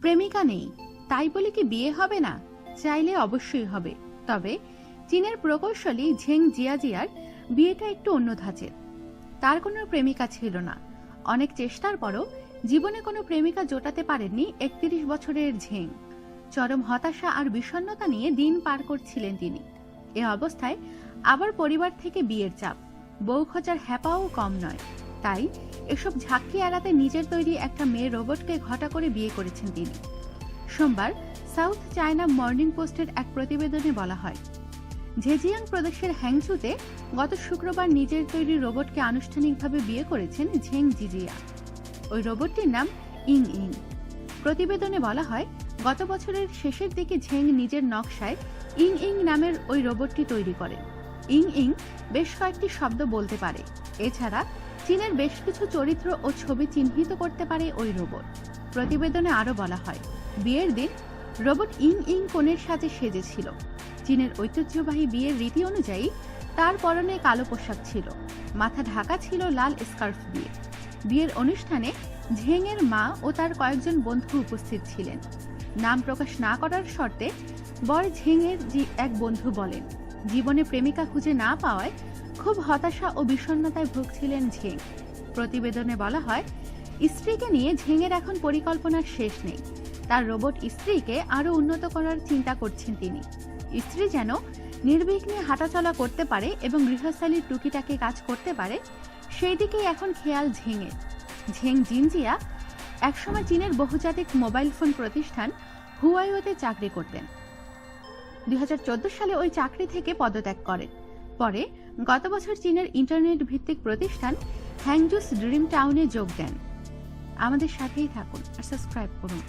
প্রেমিকা নেই। তাই বলে কি বিয়ে হবে না? চাইলে অবশ্যই হবে। তবে চীনের প্রকৌশলী ঝেং জিয়াজিয়ার বিয়েটা একটু অন্য ধাঁচের। তার কোনো প্রেমিকা ছিল না। অনেক চেষ্টার পরও জীবনে কোনো প্রেমিকা জোটাতে পারেননি একত্রিশ বছরের ঝেং। চরম হতাশা আর বিষণ্ণতা নিয়ে দিন পার করছিলেন তিনি। এ অবস্থায় আবার পরিবার থেকে বিয়ের চাপ। বউ খোঁজার হ্যাপাও কম নয়। তাই এসব ঝাঁকি এড়াতে নিজের তৈরি একটা মেয়ে রোবটকে ঘটা করে বিয়ে করেছেন তিনি। সোমবার সাউথ চায়না মর্নিং পোস্টের এক প্রতিবেদনে বলা হয়, ঝেজিয়াং প্রদেশের হ্যাংচুতে গত শুক্রবার নিজের তৈরি রোবটকে আনুষ্ঠানিকভাবে বিয়ে করেছেন ঝেং জিজিয়া ওই রোবটটির নাম ইং ইং। প্রতিবেদনে বলা হয়, গত বছরের শেষের দিকে ঝেং নিজের নকশায় ইং ইং নামের ওই রোবটটি তৈরি করেন ইং ইং বেশ কয়েকটি শব্দ বলতে পারে। এছাড়া চীনের বেশ কিছু চরিত্র ও ছবি চিহ্নিত করতে পারে ওই রোবট। প্রতিবেদনে আরও বলা হয়, বিয়ের দিন রোবট ইং ইং কোণের সাজে সেজেছিল। চীনের ঐতিহ্যবাহী বিয়ের রীতি অনুযায়ী তার পরনে কালো পোশাক ছিল, মাথা ঢাকা ছিল লাল স্কার্ফ দিয়ে। বিয়ের অনুষ্ঠানে ঝেংয়ের মা ও তার কয়েকজন বন্ধু উপস্থিত ছিলেন। নাম প্রকাশ না করার শর্তে বর ঝেংয়ের এক বন্ধু বলেন, জীবনে প্রেমিকা খুঁজে না পাওয়ায় খুব হতাশা ও বিষণ্ণতায় ভুগছিলেন ঝেং। প্রতিবেদনে বলা হয়, স্ত্রীকে নিয়ে ঝেংয়ের এখন পরিকল্পনার শেষ নেই। তার রোবট স্ত্রীকে আরও উন্নত করার চিন্তা করছেন তিনি। স্ত্রী যেন নির্বিঘ্নে হাঁটাচলা করতে পারে এবং গৃহস্থালীর টুকিটাকি কাজ করতে পারে, সেই দিকেই এখন খেয়াল ঝেংয়ের। ঝেং জিনজিয়া একসময় চীনের বহুজাতিক মোবাইল ফোন প্রতিষ্ঠান হুয়াইওতে চাকরি করতেন। দুই হাজার চোদ্দ সালে ওই চাকরি থেকে পদত্যাগ করেন। পরে গত বছর চীনের ইন্টারনেট ভিত্তিক প্রতিষ্ঠান হ্যাংজুস ড্রিম টাউনে যোগ দেন। আমাদের সাথেই থাকুন আর সাবস্ক্রাইব করুন।